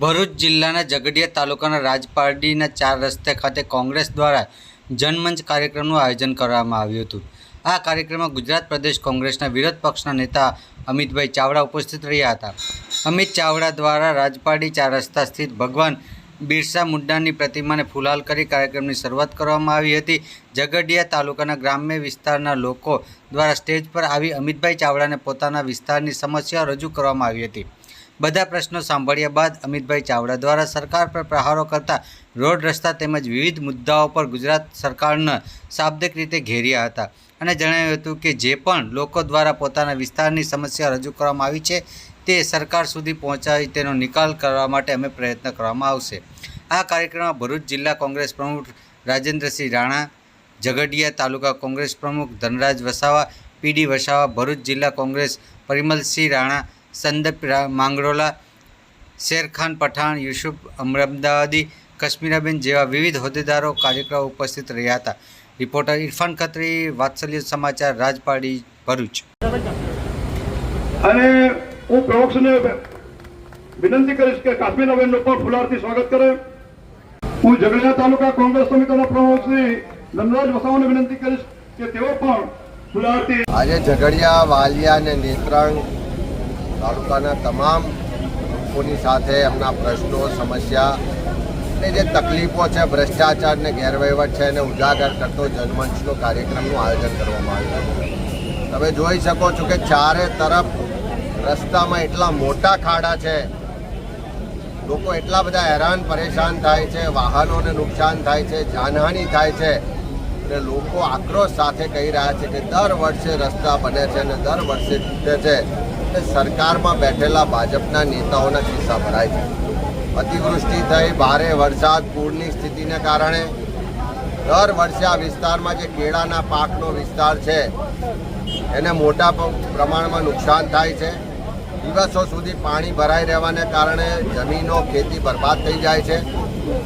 ભરૂચ જિલ્લાના ઝઘડિયા તાલુકાના રાજપારડીના ચાર રસ્તે ખાતે કોંગ્રેસ દ્વારા જનમંચ કાર્યક્રમનું આયોજન કરવામાં આવ્યું હતું. આ કાર્યક્રમમાં ગુજરાત પ્રદેશ કોંગ્રેસના વિરોધ પક્ષના નેતા અમિતભાઈ ચાવડા ઉપસ્થિત રહ્યા હતા. અમિત ચાવડા દ્વારા રાજપારડી ચાર રસ્તા સ્થિત ભગવાન બિરસા મુંડાની પ્રતિમાને ફુલાલ કરી કાર્યક્રમની શરૂઆત કરવામાં આવી હતી. ઝઘડિયા તાલુકાના ગ્રામ્ય વિસ્તારના લોકો દ્વારા સ્ટેજ પર આવી અમિતભાઈ ચાવડાને પોતાના વિસ્તારની સમસ્યાઓ રજૂ કરવામાં આવી હતી. બધા પ્રશ્નો સાંભળ્યા બાદ અમિતભાઈ ચાવડા દ્વારા સરકાર પર પ્રહારો કરતા રોડ રસ્તા તેમજ વિવિધ મુદ્દાઓ પર ગુજરાત સરકારને શાબ્દિક રીતે ઘેર્યા હતા. અને જણાવ્યું હતું કે જે પણ લોકો દ્વારા પોતાના વિસ્તારની સમસ્યા રજૂ કરવામાં આવી છે, તે સરકાર સુધી પહોંચાડી તેનો નિકાલ કરવા માટે અમે પ્રયત્ન કરવામાં આવશે. આ કાર્યક્રમમાં ભરૂચ જિલ્લા કોંગ્રેસ પ્રમુખ રાજેન્દ્રસિંહ રાણા, ઝઘડિયા તાલુકા કોંગ્રેસ પ્રમુખ ધનરાજ વસાવા પીડી વસાવા, ભરૂચ જિલ્લા કોંગ્રેસ પરિમલસિંહ રાણા સંદીપ રા- માંગરોલા શેરખાન પઠાણ યુસુફ અમદાવાદી કશ્મીરાબેન જેવા વિવિધ હોદ્દેદારો કાર્યક્રમ ઉપસ્થિત રહ્યા હતા. રિપોર્ટર ઇરફાન ખત્રી વાત્સલ્ય સમાચાર રાજપાડી ભરૂચ. અને હું પ્રવક્ષને વિનંતી કરીશ કે કાશ્મીરાબેનનું પણ ફુલારથી સ્વાગત કરે. હું ઝઘડિયા તાલુકા કોંગ્રેસ સમિતિના પ્રમુખ શ્રી ધનરાજ વસાવાને વિનંતી કરીશ કે તેઓ પણ ફુલારથી આજે ઝઘડિયા વાલિયા અને નેત્રંગ તાલુકાના તમામ લોકોની સાથે એમના પ્રશ્નો, સમસ્યા અને જે તકલીફો છે, ભ્રષ્ટાચાર ને ગેરવહીવટ છે, એને ઉજાગર કરતો જનમંચનો કાર્યક્રમનું આયોજન કરવામાં આવ્યું તમે જોઈ શકો છો કે ચારે તરફ રસ્તામાં એટલા મોટા ખાડા છે, લોકો એટલા બધા હેરાન પરેશાન થાય છે, વાહનોને નુકસાન થાય છે, જાનહાનિ થાય છે અને લોકો આક્રોશ સાથે કહી રહ્યા છે કે દર વર્ષે રસ્તા બને છે અને દર વર્ષે તૂટે છે. અને સરકારમાં બેઠેલા ભાજપના નેતાઓના ખિસ્સા ભરાય છે. અતિવૃષ્ટિ થઈ, ભારે વરસાદ, પૂરની સ્થિતિને કારણે દર વર્ષે આ વિસ્તારમાં જે કેળાના પાકનો વિસ્તાર છે, એને મોટા પ્રમાણમાં નુકસાન થાય છે. દિવસો સુધી પાણી ભરાઈ રહેવાને કારણે જમીનો ખેતી બરબાદ થઈ જાય છે.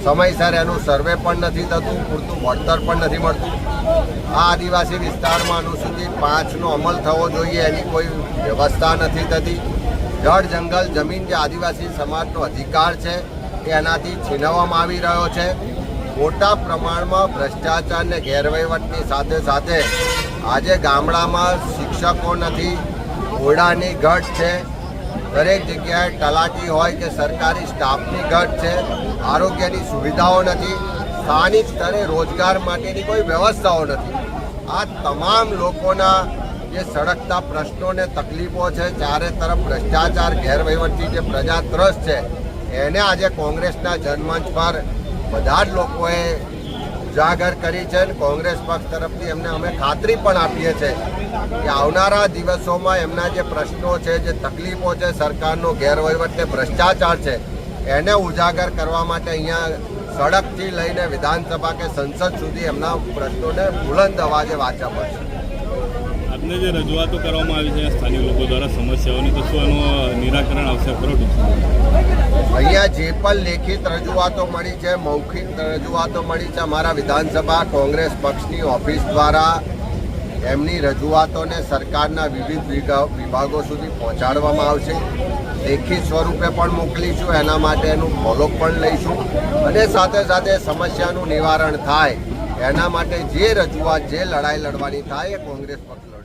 સમયસર એનું સર્વે પણ નથી થતું, પૂરતું વળતર પણ નથી મળતું. આ આદિવાસી વિસ્તારમાં અનુસૂચિત પાંચનો અમલ થવો જોઈએ એની કોઈ વ્યવસ્થા નથી થતી. જળ, જંગલ, જમીન જે આદિવાસી સમાજનો અધિકાર છે, એ એનાથી છીનવવામાં આવી રહ્યો છે. મોટા પ્રમાણમાં ભ્રષ્ટાચાર અને ગેરવહીવટની સાથે સાથે આજે ગામડામાં શિક્ષકો નથી, ઘોડાની ઘટ છે દરેક જગ્યાએ તલાટી હોય કે સરકારી સ્ટાફની ઘટ છે, આરોગ્યની સુવિધાઓ નથી, સ્થાનિક સ્તરે રોજગાર માટેની કોઈ વ્યવસ્થાઓ નથી. આ તમામ લોકોના જે સળગતા પ્રશ્નોને તકલીફો છે, ચારે તરફ ભ્રષ્ટાચાર ગેરવહીવટથી જે પ્રજા ત્રસ્ત છે, એને આજે કોંગ્રેસના જનમંચ પર બધા જ લોકોએ ઉજાગર કરી છે અને કોંગ્રેસ પક્ષ તરફથી એમને અમે ખાતરી પણ આપીએ છીએ કે આવનારા દિવસોમાં એમના જે પ્રશ્નો છે, જે તકલીફો છે, સરકારનો ગેરવહીવટ ને ભ્રષ્ટાચાર છે, એને ઉજાગર કરવા માટે અહીંયા સડકથી લઈને વિધાનસભા કે સંસદ સુધી એમના પ્રશ્નોને બુલંદ અવાજે વાંચવા પડશે. આપને જે રજૂઆતો કરવામાં આવી છે, સ્થાનિક લોકો દ્વારા સમસ્યાઓની, તો શું એનું નિરાકરણ આવશે ખરો અહીંયા જે પણ લેખિત રજૂઆતો મળી છે, મૌખિક રજૂઆતો મળી છે, અમારા વિધાનસભા કોંગ્રેસ પક્ષની ઓફિસ દ્વારા એમની રજૂઆતોને સરકારના વિવિધ વિભાગો સુધી પહોંચાડવામાં આવશે. લેખિત સ્વરૂપે પણ મોકલીશું, એના માટેનું ફોલોઅપ પણ લઈશું અને સાથે સાથે સમસ્યાનું નિવારણ થાય. એના માટે જે રજૂઆત, જે લડાઈ લડવાની થાય, એ કોંગ્રેસ પક્ષ